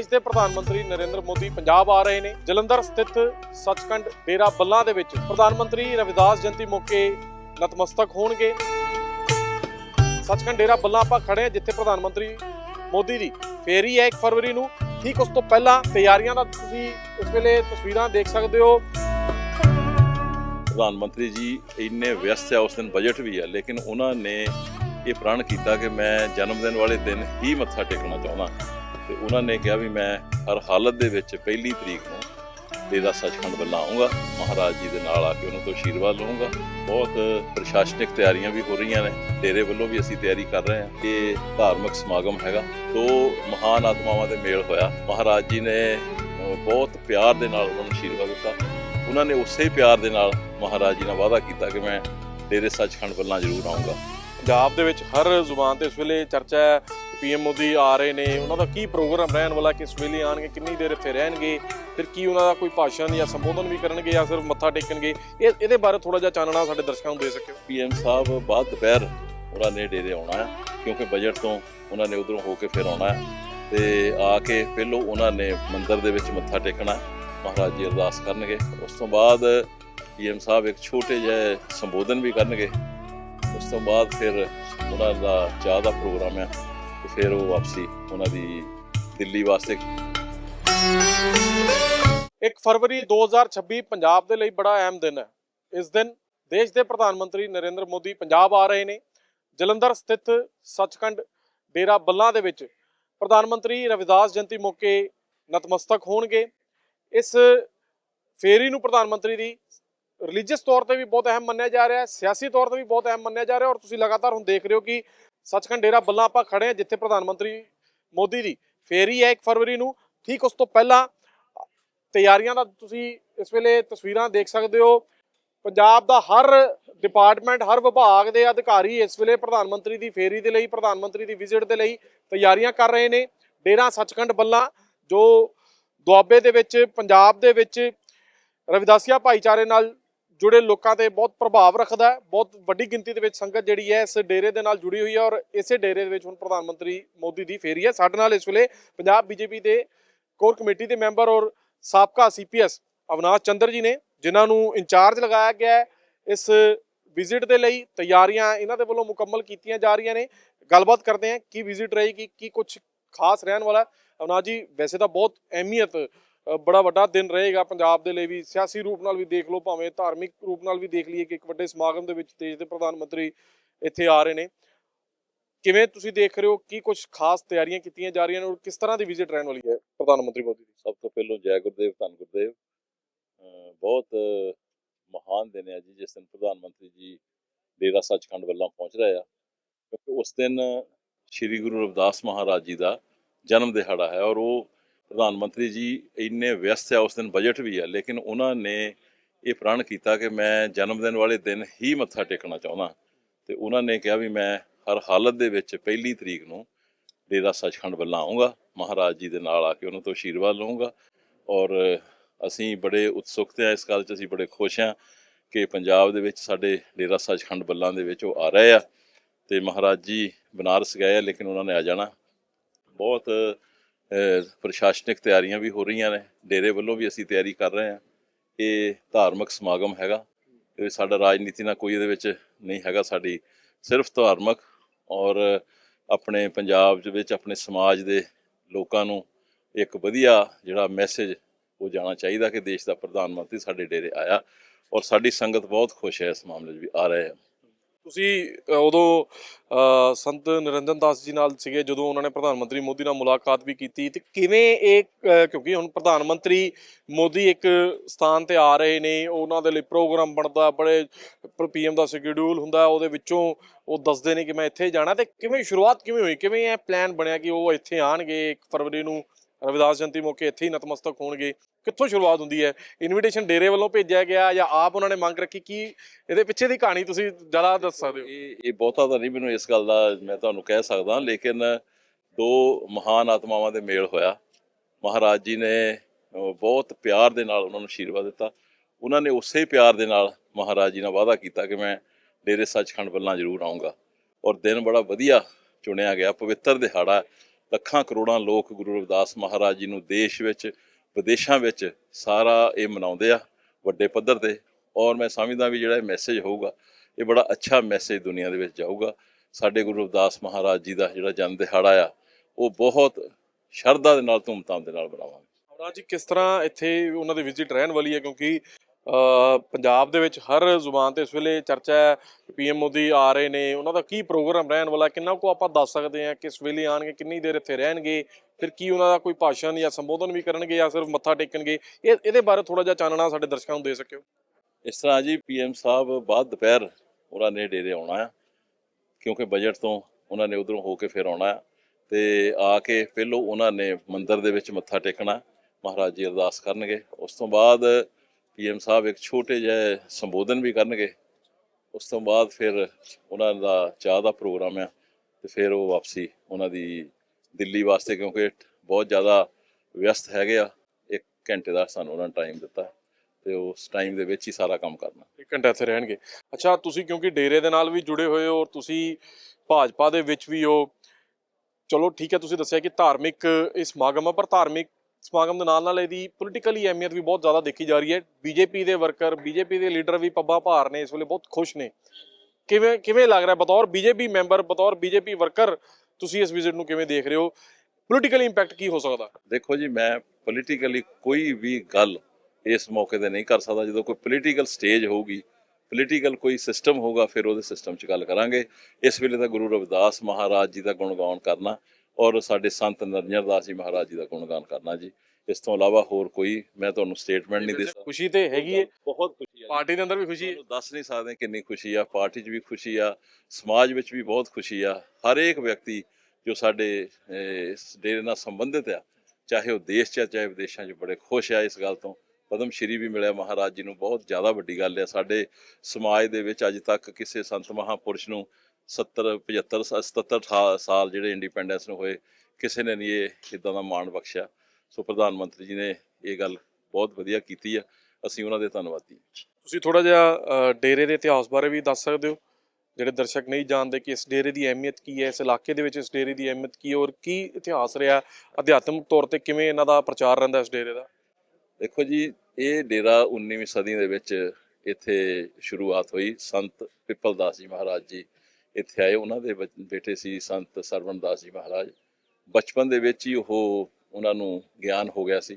ਦੇਸ਼ ਦੇ ਪ੍ਰਧਾਨ ਮੰਤਰੀ ਨਰਿੰਦਰ ਮੋਦੀ ਪੰਜਾਬ ਆ ਰਹੇ ਨੇ। ਜਲੰਧਰ ਸਥਿਤ ਸੱਚਖੰਡ ਡੇਰਾ ਬੱਲਾ ਦੇ ਵਿੱਚ ਪ੍ਰਧਾਨ ਮੰਤਰੀ ਰਵਿਦਾਸ ਜਯੰਤੀ ਮੌਕੇ ਨਤਮਸਤਕ ਹੋਣਗੇ। ਸੱਚਖੰਡ ਡੇਰਾ ਬੱਲਾ ਆਪਾਂ ਖੜੇ ਹਾਂ ਜਿੱਥੇ ਪ੍ਰਧਾਨ ਮੰਤਰੀ ਮੋਦੀ ਦੀ ਫੇਰੀ ਹੈ 1 ਫਰਵਰੀ ਨੂੰ। ਠੀਕ ਉਸ ਤੋਂ ਪਹਿਲਾਂ ਤਿਆਰੀਆਂ ਦਾ ਤੁਸੀਂ ਇਸ ਵੇਲੇ ਤਸਵੀਰਾਂ ਦੇਖ ਸਕਦੇ ਹੋ। ਪ੍ਰਧਾਨ ਮੰਤਰੀ ਜੀ, ਇੰਨੇ ਵਿਅਸਤ ਹੈ, ਉਸ ਦਿਨ ਬਜਟ ਵੀ ਹੈ, ਲੇਕਿਨ ਉਹਨਾਂ ਨੇ ਇਹ ਪ੍ਰਣ ਕੀਤਾ ਕਿ ਮੈਂ ਜਨਮ ਦਿਨ ਵਾਲੇ ਦਿਨ ਹੀ ਮੱਥਾ ਟੇਕਣਾ ਚਾਹੁੰਦਾ। ਤੇ ਉਹਨਾਂ ਨੇ ਕਿਹਾ ਵੀ ਮੈਂ ਹਰ ਹਾਲਤ ਦੇ ਵਿੱਚ ਪਹਿਲੀ ਤਰੀਕ ਨੂੰ ਡੇਰਾ ਸੱਚਖੰਡ ਵੱਲ ਆਉਂਗਾ ਮਹਾਰਾਜ ਜੀ ਦੇ ਨਾਲ ਆ ਕੇ ਉਹਨਾਂ ਤੋਂ ਆਸ਼ੀਰਵਾਦ ਲਵਾਂਗਾ ਬਹੁਤ ਪ੍ਰਸ਼ਾਸਨਿਕ ਤਿਆਰੀਆਂ ਵੀ ਹੋ ਰਹੀਆਂ ਨੇ, ਡੇਰੇ ਵੱਲੋਂ ਵੀ ਅਸੀਂ ਤਿਆਰੀ ਕਰ ਰਹੇ ਹਾਂ। ਇਹ ਧਾਰਮਿਕ ਸਮਾਗਮ ਹੈਗਾ। ਦੋ ਮਹਾਨ ਆਤਮਾਵਾਂ ਦੇ ਮੇਲ ਹੋਇਆ। ਮਹਾਰਾਜ ਜੀ ਨੇ ਬਹੁਤ ਪਿਆਰ ਦੇ ਨਾਲ ਉਹਨਾਂ ਨੂੰ ਆਸ਼ੀਰਵਾਦ ਦਿੱਤਾ। ਉਹਨਾਂ ਨੇ ਉਸੇ ਪਿਆਰ ਦੇ ਨਾਲ ਮਹਾਰਾਜ ਜੀ ਨਾਲ ਵਾਅਦਾ ਕੀਤਾ ਕਿ ਮੈਂ ਡੇਰੇ ਸੱਚਖੰਡ ਵੱਲਾਂ ਜ਼ਰੂਰ ਆਉਂਗਾ ਪੰਜਾਬ ਦੇ ਵਿੱਚ ਹਰ ਜ਼ੁਬਾਨ ਤੇ ਇਸ ਵੇਲੇ ਚਰਚਾ ਹੈ ਪੀਐਮ ਮੋਦੀ ਆ ਰਹੇ ਨੇ, ਉਹਨਾਂ ਦਾ ਕੀ ਪ੍ਰੋਗਰਾਮ ਰਹਿਣ ਵਾਲਾ, ਕਿਸ ਵੇਲੇ ਆਣਗੇ, ਕਿੰਨੀ ਦੇਰ ਇੱਥੇ ਰਹਿਣਗੇ, ਫਿਰ ਕੀ ਉਹਨਾਂ ਦਾ ਕੋਈ ਭਾਸ਼ਣ ਜਾਂ ਸੰਬੋਧਨ ਵੀ ਕਰਨਗੇ ਜਾਂ ਸਿਰਫ ਮੱਥਾ ਟੇਕਣਗੇ, ਇਹ, ਇਹਦੇ ਬਾਰੇ ਥੋੜਾ ਜਿਹਾ ਚਾਨਣਾ ਸਾਡੇ ਦਰਸ਼ਕਾਂ ਨੂੰ ਦੇ ਸਕਿਓ। ਪੀਐਮ ਸਾਹਿਬ ਬਾਅਦ ਦੁਪਹਿਰ ਉਹਨਾਂ ਨੇ ਡੇਰੇ ਆਉਣਾ ਹੈ, ਕਿਉਂਕਿ ਬਜਟ ਤੋਂ ਉਹਨਾਂ ਨੇ ਉਧਰੋਂ ਹੋ ਕੇ ਫਿਰ ਆਉਣਾ ਹੈ। ਤੇ ਆ ਕੇ ਪਹਿਲੋਂ ਉਹਨਾਂ ਨੇ ਮੰਦਰ ਦੇ ਵਿੱਚ ਮੱਥਾ ਟੇਕਣਾ ਮਹਾਰਾਜ ਜੀ ਅਰਦਾਸ ਕਰਨਗੇ। ਉਸ ਤੋਂ ਬਾਅਦ ਪੀਐਮ ਸਾਹਿਬ ਇੱਕ ਛੋਟੇ ਜਿਹੇ ਸੰਬੋਧਨ ਵੀ ਕਰਨਗੇ। ਉਸ ਤੋਂ ਬਾਅਦ ਫਿਰ ਉਹਨਾਂ ਦਾ ਚਾਹ ਦਾ ਪ੍ਰੋਗਰਾਮ ਹੈ ਤੇ ਫਿਰ ਉਹ ਵਾਪਸੀ ਉਹਨਾਂ ਦੀ ਦਿੱਲੀ ਵਾਸਤੇ। 1 ਫਰਵਰੀ 2026 ਪੰਜਾਬ ਦੇ ਲਈ ਬੜਾ ਅਹਿਮ ਦਿਨ ਹੈ। ਇਸ ਦਿਨ ਦੇਸ਼ ਦੇ ਪ੍ਰਧਾਨ ਮੰਤਰੀ ਨਰਿੰਦਰ ਮੋਦੀ ਪੰਜਾਬ ਆ ਰਹੇ ਨੇ। ਜਲੰਧਰ ਸਥਿਤ ਸੱਚਖੰਡ ਡੇਰਾ ਬੱਲਾ ਦੇ ਵਿੱਚ ਪ੍ਰਧਾਨ ਮੰਤਰੀ ਰਵਿਦਾਸ ਜਯੰਤੀ ਮੌਕੇ ਨਤਮਸਤਕ ਹੋਣਗੇ। ਇਸ ਫੇਰੀ ਨੂੰ ਪ੍ਰਧਾਨ ਮੰਤਰੀ ਦੀ ਰਿਲੀਜੀਅਸ ਤੌਰ ਤੇ ਵੀ ਬਹੁਤ ਅਹਿਮ ਮੰਨਿਆ ਜਾ ਰਿਹਾ ਹੈ, ਸਿਆਸੀ ਤੌਰ ਤੇ ਵੀ ਬਹੁਤ ਅਹਿਮ ਮੰਨਿਆ ਜਾ ਰਿਹਾ ਔਰ ਤੁਸੀਂ ਲਗਾਤਾਰ ਹੁਣ ਦੇਖ ਰਹੇ ਹੋ ਕਿ ਸੱਚਖੰਡ ਡੇਰਾ ਬੱਲਾ ਆਪਾਂ ਖੜੇ ਹਾਂ ਜਿੱਥੇ ਪ੍ਰਧਾਨ ਮੰਤਰੀ ਮੋਦੀ ਦੀ ਫੇਰੀ ਹੈ 1 ਫਰਵਰੀ ਨੂੰ। ਠੀਕ ਉਸ ਤੋਂ ਪਹਿਲਾਂ ਤਿਆਰੀਆਂ ਦਾ ਤੁਸੀਂ ਇਸ ਵੇਲੇ ਤਸਵੀਰਾਂ ਦੇਖ ਸਕਦੇ ਹੋ। ਪੰਜਾਬ ਦਾ ਹਰ ਡਿਪਾਰਟਮੈਂਟ, ਹਰ ਵਿਭਾਗ ਦੇ ਅਧਿਕਾਰੀ ਇਸ ਵੇਲੇ ਪ੍ਰਧਾਨ ਮੰਤਰੀ ਦੀ ਫੇਰੀ ਦੇ ਲਈ, ਪ੍ਰਧਾਨ ਮੰਤਰੀ ਦੀ ਵਿਜ਼ਿਟ ਦੇ ਲਈ ਤਿਆਰੀਆਂ ਕਰ ਰਹੇ ਨੇ। ਡੇਰਾ ਸੱਚਖੰਡ ਬੱਲਾ, ਜੋ ਦੁਆਬੇ ਦੇ ਵਿੱਚ, ਪੰਜਾਬ ਦੇ ਵਿੱਚ ਰਵਿਦਾਸੀਆ ਭਾਈਚਾਰੇ ਨਾਲ ਜੁੜੇ ਲੋਕਾਂ ਤੇ ਬਹੁਤ ਪ੍ਰਭਾਵ ਰੱਖਦਾ ਹੈ, ਬਹੁਤ ਵੱਡੀ ਗਿਣਤੀ ਦੇ ਵਿੱਚ ਸੰਗਤ ਜਿਹੜੀ ਹੈ ਇਸ ਡੇਰੇ ਦੇ ਨਾਲ ਜੁੜੀ ਹੋਈ ਹੈ ਔਰ ਇਸੇ ਡੇਰੇ ਦੇ ਵਿੱਚ ਹੁਣ ਪ੍ਰਧਾਨ ਮੰਤਰੀ ਮੋਦੀ ਦੀ ਫੇਰੀ ਹੈ। ਸਾਡੇ ਨਾਲ ਇਸ ਵੇਲੇ ਪੰਜਾਬ ਬੀਜੇਪੀ ਦੇ ਕੋਰ ਕਮੇਟੀ ਦੇ ਮੈਂਬਰ ਔਰ ਸਾਬਕਾ ਸੀਪੀਐਸ ਅਵਨਾਸ਼ ਚੰਦਰ ਜੀ ਨੇ, ਜਿਨ੍ਹਾਂ ਨੂੰ ਇੰਚਾਰਜ ਲਗਾਇਆ ਗਿਆ ਹੈ। ਇਸ ਵਿਜ਼ਿਟ ਦੇ ਲਈ ਤਿਆਰੀਆਂ ਇਹਨਾਂ ਦੇ ਵੱਲੋਂ ਮੁਕੰਮਲ ਕੀਤੀਆਂ ਜਾ ਰਹੀਆਂ ਨੇ। ਗੱਲਬਾਤ ਕਰਦੇ ਹਾਂ ਕੀ ਵਿਜ਼ਿਟ ਰਹੇਗੀ, ਕੀ ਕੁਝ ਖਾਸ ਰਹਿਣ ਵਾਲਾ ਅਵਨਾਸ਼ ਜੀ, ਵੈਸੇ ਤਾਂ ਬਹੁਤ ਅਹਿਮੀਅਤ ਬੜਾ ਵੱਡਾ ਦਿਨ ਰਹੇਗਾ ਪੰਜਾਬ ਦੇ ਲਈ ਵੀ। ਸਿਆਸੀ ਰੂਪ ਨਾਲ ਵੀ ਦੇਖ ਲਓ ਭਾਵੇਂ, ਧਾਰਮਿਕ ਰੂਪ ਨਾਲ ਵੀ ਦੇਖ ਲਈਏ ਕਿ ਇੱਕ ਵੱਡੇ ਸਮਾਗਮ ਦੇ ਵਿੱਚ ਦੇਸ਼ ਦੇ ਪ੍ਰਧਾਨ ਮੰਤਰੀ ਇੱਥੇ ਆ ਰਹੇ ਨੇ। ਕਿਵੇਂ ਤੁਸੀਂ ਦੇਖ ਰਹੇ ਹੋ? ਕੀ ਕੁਝ ਖਾਸ ਤਿਆਰੀਆਂ ਕੀਤੀਆਂ ਜਾ ਰਹੀਆਂ ਨੇ ਔਰ ਕਿਸ ਤਰ੍ਹਾਂ ਦੀ ਵਿਜ਼ਿਟ ਰਹਿਣ ਵਾਲੀ ਹੈ ਪ੍ਰਧਾਨ ਮੰਤਰੀ ਮੋਦੀ ਦੀ? ਸਭ ਤੋਂ ਪਹਿਲਾਂ ਜੈ ਗੁਰਦੇਵ, ਧੰਨ ਗੁਰਦੇਵ। ਬਹੁਤ ਮਹਾਨ ਦਿਨ ਹੈ ਜੀ, ਜਿਸ ਦਿਨ ਪ੍ਰਧਾਨ ਮੰਤਰੀ ਜੀ ਡੇਰਾ ਸੱਚਖੰਡ ਵੱਲੋਂ ਪਹੁੰਚ ਰਹੇ ਆ। ਕਿਉਂਕਿ ਉਸ ਦਿਨ ਸ੍ਰੀ ਗੁਰੂ ਰਵਿਦਾਸ ਮਹਾਰਾਜ ਜੀ ਦਾ ਜਨਮ ਦਿਹਾੜਾ ਹੈ ਔਰ ਉਹ ਪ੍ਰਧਾਨ ਮੰਤਰੀ ਜੀ, ਇੰਨੇ ਵਿਅਸਤ ਆ ਉਸ ਦਿਨ ਬਜਟ ਵੀ ਆ ਲੇਕਿਨ ਉਹਨਾਂ ਨੇ ਇਹ ਪ੍ਰਣ ਕੀਤਾ ਕਿ ਮੈਂ ਜਨਮ ਦਿਨ ਵਾਲੇ ਦਿਨ ਹੀ ਮੱਥਾ ਟੇਕਣਾ ਚਾਹੁੰਦਾ ਤੇ ਉਹਨਾਂ ਨੇ ਕਿਹਾ ਵੀ ਮੈਂ ਹਰ ਹਾਲਤ ਦੇ ਵਿੱਚ ਪਹਿਲੀ ਤਰੀਕ ਨੂੰ ਡੇਰਾ ਸੱਚਖੰਡ ਵੱਲ ਆਉਂਗਾ ਮਹਾਰਾਜ ਜੀ ਦੇ ਨਾਲ ਆ ਕੇ ਉਹਨਾਂ ਤੋਂ ਆਸ਼ੀਰਵਾਦ ਲਵਾਂਗਾ ਔਰ ਅਸੀਂ ਬੜੇ ਉਤਸੁਕ ਤੇ ਆ ਇਸ ਗੱਲ 'ਚ ਅਸੀਂ ਬੜੇ ਖੁਸ਼ ਹਾਂ ਕਿ ਪੰਜਾਬ ਦੇ ਵਿੱਚ ਸਾਡੇ ਡੇਰਾ ਸੱਚਖੰਡ ਬੱਲਾਂ ਦੇ ਵਿੱਚ ਉਹ ਆ ਰਹੇ ਆ। ਤੇ ਮਹਾਰਾਜ ਜੀ ਬਨਾਰਸ ਗਏ ਆ, ਲੇਕਿਨ ਉਹਨਾਂ ਨੇ ਆ ਜਾਣਾ। ਬਹੁਤ ਪ੍ਰਸ਼ਾਸਨਿਕ ਤਿਆਰੀਆਂ ਵੀ ਹੋ ਰਹੀਆਂ ਨੇ, ਡੇਰੇ ਵੱਲੋਂ ਵੀ ਅਸੀਂ ਤਿਆਰੀ ਕਰ ਰਹੇ ਹਾਂ। ਇਹ ਧਾਰਮਿਕ ਸਮਾਗਮ ਹੈਗਾ। ਇਹ ਸਾਡਾ ਰਾਜਨੀਤੀ ਨਾਲ ਕੋਈ ਇਹਦੇ ਵਿੱਚ ਨਹੀਂ ਹੈਗਾ, ਸਾਡੀ ਸਿਰਫ ਧਾਰਮਿਕ ਔਰ ਆਪਣੇ ਪੰਜਾਬ ਦੇ ਵਿੱਚ, ਆਪਣੇ ਸਮਾਜ ਦੇ ਲੋਕਾਂ ਨੂੰ ਇੱਕ ਵਧੀਆ ਜਿਹੜਾ ਮੈਸੇਜ ਉਹ ਜਾਣਾ ਚਾਹੀਦਾ ਕਿ ਦੇਸ਼ ਦਾ ਪ੍ਰਧਾਨ ਮੰਤਰੀ ਸਾਡੇ ਡੇਰੇ ਆਇਆ ਔਰ ਸਾਡੀ ਸੰਗਤ ਬਹੁਤ ਖੁਸ਼ ਹੈ ਇਸ ਮਾਮਲੇ 'ਚ ਵੀ ਆ ਰਹੇ ਆ ਤੁਸੀਂ ਉਦੋਂ ਸੰਤ ਨਿਰੰਜਨ ਦਾਸ ਜੀ ਨਾਲ ਸੀਗੇ ਜਦੋਂ ਉਹਨਾਂ ਨੇ ਪ੍ਰਧਾਨ ਮੰਤਰੀ ਮੋਦੀ ਨਾਲ ਮੁਲਾਕਾਤ ਵੀ ਕੀਤੀ ਤੇ ਕਿਵੇਂ ਇਹ ਕਿਉਂਕਿ ਹੁਣ ਪ੍ਰਧਾਨ ਮੰਤਰੀ ਮੋਦੀ ਇੱਕ ਸਥਾਨ ਤੇ ਆ ਰਹੇ ਨੇ, ਉਹਨਾਂ ਦੇ ਲਈ ਪ੍ਰੋਗਰਾਮ ਬਣਦਾ, ਬੜੇ ਪੀਐਮ ਦਾ ਸ਼ਡਿਊਲ ਹੁੰਦਾ, ਉਹਦੇ ਵਿੱਚੋਂ ਉਹ ਦੱਸਦੇ ਨੇ ਕਿ ਮੈਂ ਇੱਥੇ ਜਾਣਾ ਤੇ ਕਿਵੇਂ ਸ਼ੁਰੂਆਤ ਕਿਵੇਂ ਹੋਈ? ਕਿਵੇਂ ਇਹ ਪਲਾਨ ਬਣਿਆ ਕਿ ਉਹ ਇੱਥੇ ਆਣਗੇ 1 ਫਰਵਰੀ ਨੂੰ? ਰਵਿਦਾਸ ਜਯੰਤੀ ਮੌਕੇ ਇੱਥੇ ਹੀ ਨਤਮਸਤਕ ਹੋਣਗੇ। ਕਿੱਥੋਂ ਸ਼ੁਰੂਆਤ ਹੁੰਦੀ ਹੈ? ਇਨਵੀਟੇਸ਼ਨ ਡੇਰੇ ਵੱਲੋਂ ਭੇਜਿਆ ਗਿਆ ਜਾਂ ਆਪ ਉਹਨਾਂ ਨੇ ਮੰਗ ਰੱਖੀ? ਕੀ ਇਹਦੇ ਪਿੱਛੇ ਦੀ ਕਹਾਣੀ ਤੁਸੀਂ ਜ਼ਿਆਦਾ ਦੱਸ ਸਕਦੇ ਹੋ? ਇਹ ਇਹ ਬਹੁਤਾ ਤਾਂ ਨਹੀਂ ਮੈਨੂੰ ਇਸ ਗੱਲ ਦਾ ਮੈਂ ਤੁਹਾਨੂੰ ਕਹਿ ਸਕਦਾ, ਲੇਕਿਨ ਦੋ ਮਹਾਨ ਆਤਮਾਵਾਂ ਦੇ ਮੇਲ ਹੋਇਆ। ਮਹਾਰਾਜ ਜੀ ਨੇ ਬਹੁਤ ਪਿਆਰ ਦੇ ਨਾਲ ਉਹਨਾਂ ਨੂੰ ਆਸ਼ੀਰਵਾਦ ਦਿੱਤਾ। ਉਹਨਾਂ ਨੇ ਉਸੇ ਪਿਆਰ ਦੇ ਨਾਲ ਮਹਾਰਾਜ ਜੀ ਨਾਲ ਵਾਅਦਾ ਕੀਤਾ ਕਿ ਮੈਂ ਡੇਰੇ ਸੱਚਖੰਡ ਵੱਲਾਂ ਜ਼ਰੂਰ ਆਉਂਗਾ ਔਰ ਦਿਨ ਬੜਾ ਵਧੀਆ ਚੁਣਿਆ ਗਿਆ, ਪਵਿੱਤਰ ਦਿਹਾੜਾ ਲੱਖਾਂ ਕਰੋੜਾਂ ਲੋਕ ਗੁਰੂ ਰਵਿਦਾਸ ਮਹਾਰਾਜ ਜੀ ਨੂੰ ਦੇਸ਼ ਵਿੱਚ, ਵਿਦੇਸ਼ਾਂ ਵਿੱਚ ਸਾਰਾ ਇਹ ਮਨਾਉਂਦੇ ਆ ਵੱਡੇ ਪੱਧਰ ਤੇ। ਔਰ ਮੈਂ ਸਮਝਦਾ ਵੀ ਜਿਹੜਾ ਇਹ ਮੈਸੇਜ ਹੋਊਗਾ, ਇਹ ਬੜਾ ਅੱਛਾ ਮੈਸੇਜ ਦੁਨੀਆ ਦੇ ਵਿੱਚ ਜਾਊਗਾ। ਸਾਡੇ ਗੁਰੂ ਰਵਿਦਾਸ ਮਹਾਰਾਜ ਜੀ ਦਾ ਜਿਹੜਾ ਜਨਮ ਦਿਹਾੜਾ ਆ, ਉਹ ਬਹੁਤ ਸ਼ਰਧਾ ਦੇ ਨਾਲ ਧੂਮਧਾਮ ਦੇ ਨਾਲ ਮਨਾਵਾਂਗੇ। ਮਹਾਰਾਜ ਜੀ, ਕਿਸ ਤਰ੍ਹਾਂ ਇੱਥੇ ਉਹਨਾਂ ਦੇ ਵਿਜ਼ਿਟ ਰਹਿਣ ਵਾਲੀ ਹੈ? ਕਿਉਂਕਿ ਪੰਜਾਬ ਦੇ ਵਿੱਚ ਹਰ ਜ਼ੁਬਾਨ ਤੇ ਇਸ ਵੇਲੇ ਚਰਚਾ ਹੈ ਪੀਐਮ ਮੋਦੀ ਆ ਰਹੇ ਨੇ। ਉਹਨਾਂ ਦਾ ਕੀ ਪ੍ਰੋਗਰਾਮ ਰਹਿਣ ਵਾਲਾ ਕਿੰਨਾ ਕੋ ਆਪਾਂ ਦੱਸ ਸਕਦੇ ਹਾਂ ਕਿਸ ਵੇਲੇ ਆਣਗੇ, ਕਿੰਨੀ ਦੇਰ ਇੱਥੇ ਰਹਿਣਗੇ? ਫਿਰ ਕੀ ਉਹਨਾਂ ਦਾ ਕੋਈ ਭਾਸ਼ਣ ਜਾਂ ਸੰਬੋਧਨ ਵੀ ਕਰਨਗੇ ਜਾਂ ਸਿਰਫ ਮੱਥਾ ਟੇਕਣਗੇ? ਇਹ, ਇਹਦੇ ਬਾਰੇ ਥੋੜਾ ਜਿਹਾ ਚਾਨਣਾ ਸਾਡੇ ਦਰਸ਼ਕਾਂ ਨੂੰ ਦੇ ਸਕਿਓ। ਇਸ ਤਰ੍ਹਾਂ ਜੀ ਪੀਐਮ ਸਾਹਿਬ ਬਾਅਦ ਦੁਪਹਿਰ ਉਹਨਾਂ ਨੇ ਡੇਰੇ ਆਉਣਾ ਆ ਕਿਉਂਕਿ ਬਜਟ ਤੋਂ ਉਹਨਾਂ ਨੇ ਉਧਰੋਂ ਹੋ ਕੇ ਫਿਰ ਆਉਣਾ ਆ ਤੇ ਆ ਕੇ ਪਹਿਲੋਂ ਉਹਨਾਂ ਨੇ ਮੰਦਿਰ ਦੇ ਵਿੱਚ ਮੱਥਾ ਟੇਕਣਾ ਮਹਾਰਾਜ ਜੀ ਅਰਦਾਸ ਕਰਨਗੇ। ਉਸ ਤੋਂ ਬਾਅਦ ਪੀਐਮ ਸਾਹਿਬ ਇੱਕ ਛੋਟੇ ਜਿਹੇ ਸੰਬੋਧਨ ਵੀ ਕਰਨਗੇ। ਉਸ ਤੋਂ ਬਾਅਦ ਫਿਰ ਉਹਨਾਂ ਦਾ ਚਾਹ ਦਾ ਪ੍ਰੋਗਰਾਮ ਆ ਤੇ ਫਿਰ ਉਹ ਵਾਪਸੀ ਉਹਨਾਂ ਦੀ ਦਿੱਲੀ ਵਾਸਤੇ ਕਿਉਂਕਿ ਬਹੁਤ ਜ਼ਿਆਦਾ ਵਿਅਸਤ ਹੈਗੇ ਆ। ਇੱਕ ਘੰਟੇ ਦਾ ਸਾਨੂੰ ਉਹਨਾਂ ਨੇ ਟਾਈਮ ਦਿੱਤਾ ਤੇ ਉਸ ਟਾਈਮ ਦੇ ਵਿੱਚ ਹੀ ਸਾਰਾ ਕੰਮ ਕਰਨਾ। ਇੱਕ ਘੰਟਾ ਇੱਥੇ ਰਹਿਣਗੇ। ਅੱਛਾ, ਤੁਸੀਂ ਕਿਉਂਕਿ ਡੇਰੇ ਦੇ ਨਾਲ ਵੀ ਜੁੜੇ ਹੋਏ ਹੋ ਔਰ ਤੁਸੀਂ ਭਾਜਪਾ ਦੇ ਵਿੱਚ ਵੀ ਹੋ। ਚਲੋ ਠੀਕ ਹੈ, ਤੁਸੀਂ ਦੱਸਿਆ ਕਿ ਧਾਰਮਿਕ ਇਹ ਸਮਾਗਮ ਆ, ਪਰ ਧਾਰਮਿਕ ਸਮਾਗਮ ਦੇ ਨਾਲ ਨਾਲ ਇਹਦੀ ਪੋਲੀਟੀਕਲੀ ਅਹਿਮੀਅਤ ਵੀ ਬਹੁਤ ਜ਼ਿਆਦਾ ਦੇਖੀ ਜਾ ਰਹੀ ਹੈ। ਬੀਜੇਪੀ ਦੇ ਵਰਕਰ ਬੀਜੇਪੀ ਦੇ ਲੀਡਰ ਵੀ ਪੱਬਾ ਭਾਰ ਨੇ ਇਸ ਵੇਲੇ, ਬਹੁਤ ਖੁਸ਼ ਨੇ। ਕਿਵੇਂ ਕਿਵੇਂ ਲੱਗ ਰਿਹਾ ਬਤੌਰ ਬੀਜੇਪੀ ਮੈਂਬਰ ਬਤੌਰ ਬੀਜੇਪੀ ਵਰਕਰ ਤੁਸੀਂ ਇਸ ਵਿਜ਼ਿਟ ਨੂੰ ਕਿਵੇਂ ਦੇਖ ਰਹੇ ਹੋ? ਪੋਲੀਟੀਕਲ ਇੰਪੈਕਟ ਕੀ ਹੋ ਸਕਦਾ? ਦੇਖੋ ਜੀ, ਮੈਂ ਪੋਲੀਟੀਕਲੀ ਕੋਈ ਵੀ ਗੱਲ ਇਸ ਮੌਕੇ ਤੇ ਨਹੀਂ ਕਰ ਸਕਦਾ। ਜਦੋਂ ਕੋਈ ਪੋਲੀਟੀਕਲ ਸਟੇਜ ਹੋਊਗੀ ਪੋਲੀਟੀਕਲ ਕੋਈ ਸਿਸਟਮ ਹੋਊਗਾ, ਫਿਰ ਉਹਦੇ ਸਿਸਟਮ 'ਚ ਗੱਲ ਕਰਾਂਗੇ। ਇਸ ਵੇਲੇ ਤਾਂ ਗੁਰੂ ਰਵਿਦਾਸ ਮਹਾਰਾਜ ਜੀ ਦਾ ਗੁਣਗਾਨ ਕਰਨਾ ਔਰ ਸਾਡੇ ਸੰਤ ਨਰਿੰਦਰ ਦਾਸ ਜੀ ਮਹਾਰਾਜ ਜੀ ਦਾ ਗੁਣਗਾਨ ਕਰਨਾ ਜੀ। ਇਸ ਤੋਂ ਇਲਾਵਾ ਹੋਰ ਕੋਈ ਮੈਂ ਤੁਹਾਨੂੰ ਸਟੇਟਮੈਂਟ ਨਹੀਂ ਦੇ ਸਕਦਾ। ਖੁਸ਼ੀ ਤੇ ਹੈਗੀ ਹੈ ਬਹੁਤ ਖੁਸ਼ੀ ਹੈ ਪਾਰਟੀ ਦੇ ਅੰਦਰ ਵੀ ਖੁਸ਼ੀ ਹੈ ਦੱਸ ਨਹੀਂ ਸਕਦੇ ਕਿੰਨੀ ਖੁਸ਼ੀ ਆ। ਪਾਰਟੀ 'ਚ ਵੀ ਖੁਸ਼ੀ ਆ। ਸਮਾਜ ਵਿੱਚ ਵੀ ਬਹੁਤ ਖੁਸ਼ੀ ਆ। ਹਰੇਕ ਵਿਅਕਤੀ ਜੋ ਸਾਡੇ ਡੇਰੇ ਨਾਲ ਸੰਬੰਧਿਤ ਆ ਚਾਹੇ ਉਹ ਦੇਸ਼ 'ਚ ਆ ਚਾਹੇ ਵਿਦੇਸ਼ਾਂ 'ਚ ਬੜੇ ਖੁਸ਼ ਆ ਇਸ ਗੱਲ ਤੋਂ। ਪਦਮ ਸ਼੍ਰੀ ਵੀ ਮਿਲਿਆ ਮਹਾਰਾਜ ਜੀ ਨੂੰ। ਬਹੁਤ ਜ਼ਿਆਦਾ ਵੱਡੀ ਗੱਲ ਆ। ਸਾਡੇ ਸਮਾਜ ਦੇ ਵਿੱਚ ਅੱਜ ਤੱਕ ਕਿਸੇ ਸੰਤ ਮਹਾਪੁਰਸ਼ ਨੂੰ 70 75 77 ਠਾ- ਸਾਲ ਜਿਹੜੇ ਇੰਡੀਪੈਂਡੈਂਸ ਨੂੰ ਹੋਏ ਕਿਸੇ ਨੇ ਨਹੀਂ ਇਹ ਇਦਾਂ ਦਾ ਮਾਣ ਬਖਸ਼ਿਆ। ਸੋ ਪ੍ਰਧਾਨ ਮੰਤਰੀ ਜੀ ਨੇ ਇਹ ਗੱਲ ਬਹੁਤ ਵਧੀਆ ਕੀਤੀ ਆ। ਅਸੀਂ ਉਹਨਾਂ ਦੇ ਧੰਨਵਾਦੀ ਹਾਂ। ਤੁਸੀਂ ਥੋੜਾ ਜਿਹਾ ਡੇਰੇ ਦੇ ਇਤਿਹਾਸ ਬਾਰੇ ਵੀ ਦੱਸ ਸਕਦੇ ਹੋ ਜਿਹੜੇ ਦਰਸ਼ਕ ਨਹੀਂ ਜਾਣਦੇ ਕਿ ਇਸ ਡੇਰੇ ਦੀ ਅਹਿਮੀਅਤ ਕੀ ਹੈ ਇਸ ਇਲਾਕੇ ਦੇ ਵਿੱਚ ਇਸ ਡੇਰੇ ਦੀ ਅਹਿਮੀਅਤ ਕੀ ਹੈ ਔਰ ਕੀ ਇਤਿਹਾਸ ਰਿਹਾ ਅਧਿਆਤਮਿਕ ਤੌਰ ਤੇ ਕਿਵੇਂ ਇਹਨਾਂ ਦਾ ਪ੍ਰਚਾਰ ਰਹਿੰਦਾ ਇਸ ਡੇਰੇ ਦਾ? ਦੇਖੋ ਜੀ ਇਹ ਡੇਰਾ 19ਵੀਂ ਸਦੀ ਦੇ ਵਿੱਚ ਇੱਥੇ ਸ਼ੁਰੂਆਤ ਹੋਈ। ਸੰਤ ਪਿੱਪਲ ਦਾਸ ਜੀ ਮਹਾਰਾਜ ਜੀ ਇੱਥੇ ਆਏ, ਉਹਨਾਂ ਦੇ ਬੱਚ- ਬੇਟੇ ਸੀ ਸੰਤ ਸਰਵਣਦਾਸ ਜੀ ਮਹਾਰਾਜ। ਬਚਪਨ ਦੇ ਵਿੱਚ ਹੀ ਉਹ ਉਹਨਾਂ ਨੂੰ ਗਿਆਨ ਹੋ ਗਿਆ ਸੀ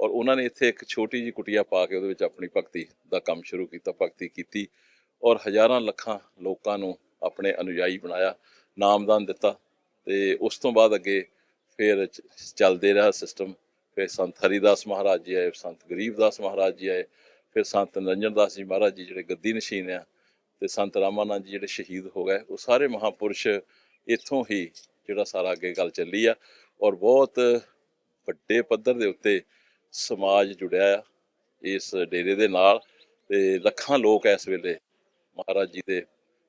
ਔਰ ਉਹਨਾਂ ਨੇ ਇੱਥੇ ਇੱਕ ਛੋਟੀ ਜੀ ਕੁਟੀਆ ਪਾ ਕੇ ਉਹਦੇ ਵਿੱਚ ਆਪਣੀ ਭਗਤੀ ਦਾ ਕੰਮ ਸ਼ੁਰੂ ਕੀਤਾ, ਭਗਤੀ ਕੀਤੀ ਔਰ ਹਜ਼ਾਰਾਂ ਲੱਖਾਂ ਲੋਕਾਂ ਨੂੰ ਆਪਣੇ ਅਨੁਯਾਈ ਬਣਾਇਆ, ਨਾਮਦਾਨ ਦਿੱਤਾ ਤੇ ਉਸ ਤੋਂ ਬਾਅਦ ਅੱਗੇ ਫਿਰ ਚ- ਚੱਲਦੇ ਰਿਹਾ ਸਿਸਟਮ ਫਿਰ ਸੰਤ ਹਰੀਦਾਸ ਮਹਾਰਾਜ ਜੀ ਆਏ, ਸੰਤ ਗਰੀਬਦਾਸ ਮਹਾਰਾਜ ਜੀ ਆਏ, ਫਿਰ ਸੰਤ ਨਿਰੰਜਨ ਦਾਸ ਜੀ ਮਹਾਰਾਜ ਜੀ ਜਿਹੜੇ ਗੱਦੀ ਨਸ਼ੀਨ ਆ ਤੇ ਸੰਤ ਰਾਮਾਨੰਦ ਜੀ ਜਿਹੜੇ ਸ਼ਹੀਦ ਹੋ ਗਏ ਉਹ ਸਾਰੇ ਮਹਾਪੁਰਸ਼ ਇੱਥੋਂ ਹੀ ਜਿਹੜਾ ਸਾਰਾ ਅੱਗੇ ਗੱਲ ਚੱਲੀ ਆ ਔਰ ਬਹੁਤ ਵੱਡੇ ਪੱਧਰ ਦੇ ਉੱਤੇ ਸਮਾਜ ਜੁੜਿਆ ਆ ਇਸ ਡੇਰੇ ਦੇ ਨਾਲ ਤੇ ਲੱਖਾਂ ਲੋਕ ਇਸ ਵੇਲੇ ਮਹਾਰਾਜ ਜੀ ਦੇ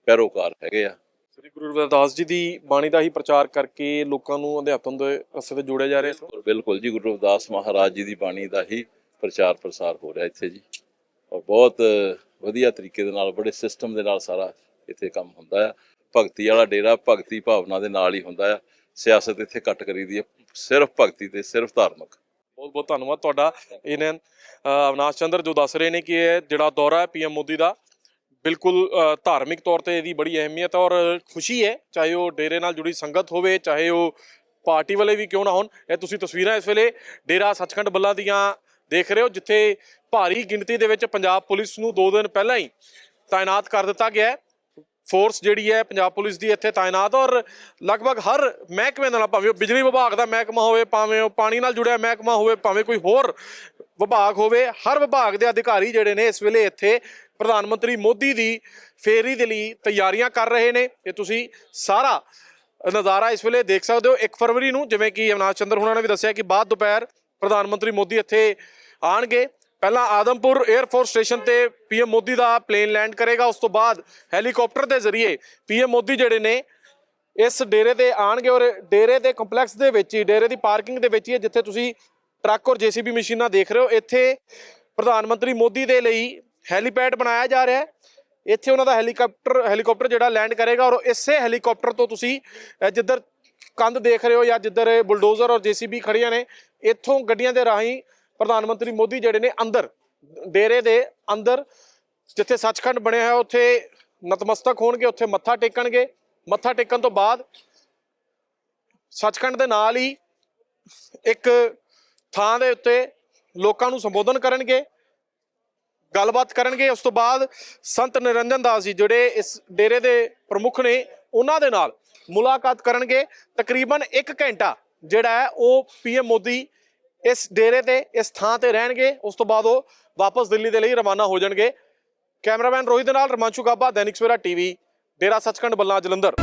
ਪੈਰੋਕਾਰ ਹੈਗੇ ਆ। ਸ੍ਰੀ ਗੁਰੂ ਰਵਿਦਾਸ ਜੀ ਦੀ ਬਾਣੀ ਦਾ ਹੀ ਪ੍ਰਚਾਰ ਕਰਕੇ ਲੋਕਾਂ ਨੂੰ ਅਧਿਆਤਮ ਦੇ ਰਸਤੇ ਤੇ ਜੋੜਿਆ ਜਾ ਰਿਹਾ ਔਰ ਬਿਲਕੁਲ ਜੀ ਗੁਰੂ ਰਵਿਦਾਸ ਮਹਾਰਾਜ ਜੀ ਦੀ ਬਾਣੀ ਦਾ ਹੀ ਪ੍ਰਚਾਰ ਪ੍ਰਸਾਰ ਹੋ ਰਿਹਾ ਇੱਥੇ ਜੀ। ਔਰ ਬਹੁਤ ਵਧੀਆ ਤਰੀਕੇ ਦੇ ਨਾਲ ਬੜੇ ਸਿਸਟਮ ਦੇ ਨਾਲ ਸਾਰਾ ਇੱਥੇ ਕੰਮ ਹੁੰਦਾ ਆ। ਭਗਤੀ ਵਾਲਾ ਡੇਰਾ ਭਗਤੀ ਭਾਵਨਾ ਦੇ ਨਾਲ ਹੀ ਹੁੰਦਾ ਆ। ਸਿਆਸਤ ਇੱਥੇ ਘੱਟ ਕਰੀਦੀ ਹੈ ਸਿਰਫ ਭਗਤੀ ਤੇ ਸਿਰਫ ਧਾਰਮਿਕ। ਬਹੁਤ ਬਹੁਤ ਧੰਨਵਾਦ ਤੁਹਾਡਾ। ਇਹਨੇ ਅ, ਅਵਨਾਸ਼ ਚੰਦਰ ਜੋ ਦੱਸ ਰਹੇ ਨੇ ਕਿ ਇਹ ਜਿਹੜਾ ਦੌਰਾ ਹੈ ਪੀਐਮ ਮੋਦੀ ਦਾ ਬਿਲਕੁਲ ਧਾਰਮਿਕ ਤੌਰ ਤੇ ਇਹਦੀ ਬੜੀ ਅਹਿਮੀਅਤ ਔਰ ਖੁਸ਼ੀ ਹੈ ਚਾਹੇ ਉਹ ਡੇਰੇ ਨਾਲ ਜੁੜੀ ਸੰਗਤ ਹੋਵੇ ਚਾਹੇ ਉਹ ਪਾਰਟੀ ਵਾਲੇ ਵੀ ਕਿਉਂ ਨਾ ਹੋਣ। ਇਹ ਤੁਸੀਂ ਤਸਵੀਰਾਂ ਇਸ ਵੇਲੇ ਡੇਰਾ ਸੱਚਖੰਡ ਬੱਲਾ ਦੀਆਂ ਦੇਖ ਰਹੇ ਹੋ, ਜਿੱਥੇ ਭਾਰੀ ਗਿਣਤੀ ਦੇ ਵਿੱਚ ਪੰਜਾਬ ਪੁਲਿਸ ਨੂੰ 2 ਦਿਨ ਪਹਿਲਾਂ ਹੀ ਤਾਇਨਾਤ ਕਰ ਦਿੱਤਾ ਗਿਆ ਹੈ। ਫੋਰਸ ਜਿਹੜੀ ਹੈ ਪੰਜਾਬ ਪੁਲਿਸ ਦੀ ਇੱਥੇ ਤਾਇਨਾਤ ਔਰ ਲਗਭਗ ਹਰ ਮਹਿਕਮੇ ਨਾਲ, ਭਾਵੇਂ ਉਹ ਬਿਜਲੀ ਵਿਭਾਗ ਦਾ ਮਹਿਕਮਾ ਹੋਵੇ, ਭਾਵੇਂ ਉਹ ਪਾਣੀ ਨਾਲ ਜੁੜਿਆ ਮਹਿਕਮਾ ਹੋਵੇ, ਭਾਵੇਂ ਕੋਈ ਹੋਰ ਵਿਭਾਗ ਹੋਵੇ, ਹਰ ਵਿਭਾਗ ਦੇ ਅਧਿਕਾਰੀ ਜਿਹੜੇ ਨੇ ਇਸ ਵੇਲੇ ਇੱਥੇ ਪ੍ਰਧਾਨ ਮੰਤਰੀ ਮੋਦੀ ਦੀ ਫੇਰੀ ਦੇ ਲਈ ਤਿਆਰੀਆਂ ਕਰ ਰਹੇ ਨੇ। ਇਹ ਤੁਸੀਂ ਸਾਰਾ ਨਜ਼ਾਰਾ ਇਸ ਵੇਲੇ ਦੇਖ ਸਕਦੇ ਹੋ। 1 ਫਰਵਰੀ ਨੂੰ ਜਿਵੇਂ ਕਿ ਅਵਨਾਸ਼ ਚੰਦਰ ਹੁਣਾਂ ਨੇ ਵੀ ਦੱਸਿਆ ਕਿ ਬਾਅਦ ਦੁਪਹਿਰ ਪ੍ਰਧਾਨ ਮੰਤਰੀ ਮੋਦੀ ਇੱਥੇ ਆਣਗੇ ਪਹਿਲਾਂ ਆਦਮਪੁਰ 에ਅਰਫੋਰਸ ਸਟੇਸ਼ਨ ਤੇ ਪੀਐਮ ਮੋਦੀ ਦਾ ਪਲੇਨ ਲੈਂਡ ਕਰੇਗਾ। ਉਸ ਤੋਂ ਬਾਅਦ ਹੈਲੀਕਾਪਟਰ ਦੇ ਜ਼ਰੀਏ ਪੀਐਮ ਮੋਦੀ ਜਿਹੜੇ ਨੇ ਇਸ ਡੇਰੇ ਤੇ ਆਣਗੇ ਔਰ ਡੇਰੇ ਦੇ ਕੰਪਲੈਕਸ ਦੇ ਵਿੱਚ ਹੀ, ਡੇਰੇ ਦੀ ਪਾਰਕਿੰਗ ਦੇ ਵਿੱਚ ਹੀ ਹੈ, ਜਿੱਥੇ ਤੁਸੀਂ ਟਰੱਕ ਔਰ ਜੀਸੀਬੀ ਮਸ਼ੀਨਾਂ ਦੇਖ ਰਹੇ ਹੋ। ਇੱਥੇ ਪ੍ਰਧਾਨ ਮੰਤਰੀ ਮੋਦੀ ਦੇ ਲਈ ਹੈਲੀਪੈਡ ਬਣਾਇਆ ਜਾ ਰਿਹਾ ਹੈ। ਇੱਥੇ ਉਹਨਾਂ ਦਾ ਹੈਲੀਕਾਪਟਰ ਹੈਲੀਕਾਪਟਰ ਜਿਹੜਾ ਲੈਂਡ ਕਰੇਗਾ ਔਰ ਇਸੇ ਹੈਲੀਕਾਪਟਰ ਤੋਂ ਤੁਸੀਂ ਜਿੱਧਰ ਕੰਧ ਦੇਖ ਰਹੇ ਹੋ ਜਾਂ ਜਿੱਧਰ ਬੁਲਡੋਜ਼ਰ ਔਰ ਜੀਸੀਬੀ ਖੜੀਆਂ ਨੇ ਇੱਥੋਂ ਗੱਡੀਆਂ ਦੇ ਰਾਹੀਂ ਪ੍ਰਧਾਨ ਮੰਤਰੀ ਮੋਦੀ ਜਿਹੜੇ ਨੇ ਅੰਦਰ, ਡੇਰੇ ਦੇ ਅੰਦਰ, ਜਿੱਥੇ ਸੱਚਖੰਡ ਬਣਿਆ ਹੋਇਆ, ਉੱਥੇ ਨਤਮਸਤਕ ਹੋਣਗੇ, ਉੱਥੇ ਮੱਥਾ ਟੇਕਣਗੇ। ਮੱਥਾ ਟੇਕਣ ਤੋਂ ਬਾਅਦ ਸੱਚਖੰਡ ਦੇ ਨਾਲ ਹੀ ਇੱਕ ਥਾਂ ਦੇ ਉੱਤੇ ਲੋਕਾਂ ਨੂੰ ਸੰਬੋਧਨ ਕਰਨਗੇ, ਗੱਲਬਾਤ ਕਰਨਗੇ। ਉਸ ਤੋਂ ਬਾਅਦ ਸੰਤ ਨਿਰੰਜਨ ਦਾਸ ਜੀ ਜਿਹੜੇ ਇਸ ਡੇਰੇ ਦੇ ਪ੍ਰਮੁੱਖ ਨੇ, ਉਹਨਾਂ ਦੇ ਨਾਲ ਮੁਲਾਕਾਤ ਕਰਨਗੇ। ਤਕਰੀਬਨ 1 ਘੰਟਾ ਜਿਹੜਾ ਹੈ, ਉਹ ਪੀਐਮ ਮੋਦੀ ਇਸ ਡੇਰੇ ਤੇ, ਇਸ ਥਾਂ ਤੇ ਰਹਿਣਗੇ। ਉਸ ਤੋਂ ਬਾਅਦ ਉਹ ਵਾਪਸ ਦਿੱਲੀ ਦੇ ਲਈ ਰਵਾਨਾ ਹੋ ਜਾਣਗੇ। ਕੈਮਰਾਮੈਨ ਰੋਹਿਤ ਦੇ ਨਾਲ ਰਮਾਂਸ਼ੂ ਗਾਬਾ, ਦੈਨਿਕ ਸਵੇਰਾ ਟੀਵੀ, ਡੇਰਾ ਸੱਚਖੰਡ ਬੱਲਾ ਜਲੰਧਰ।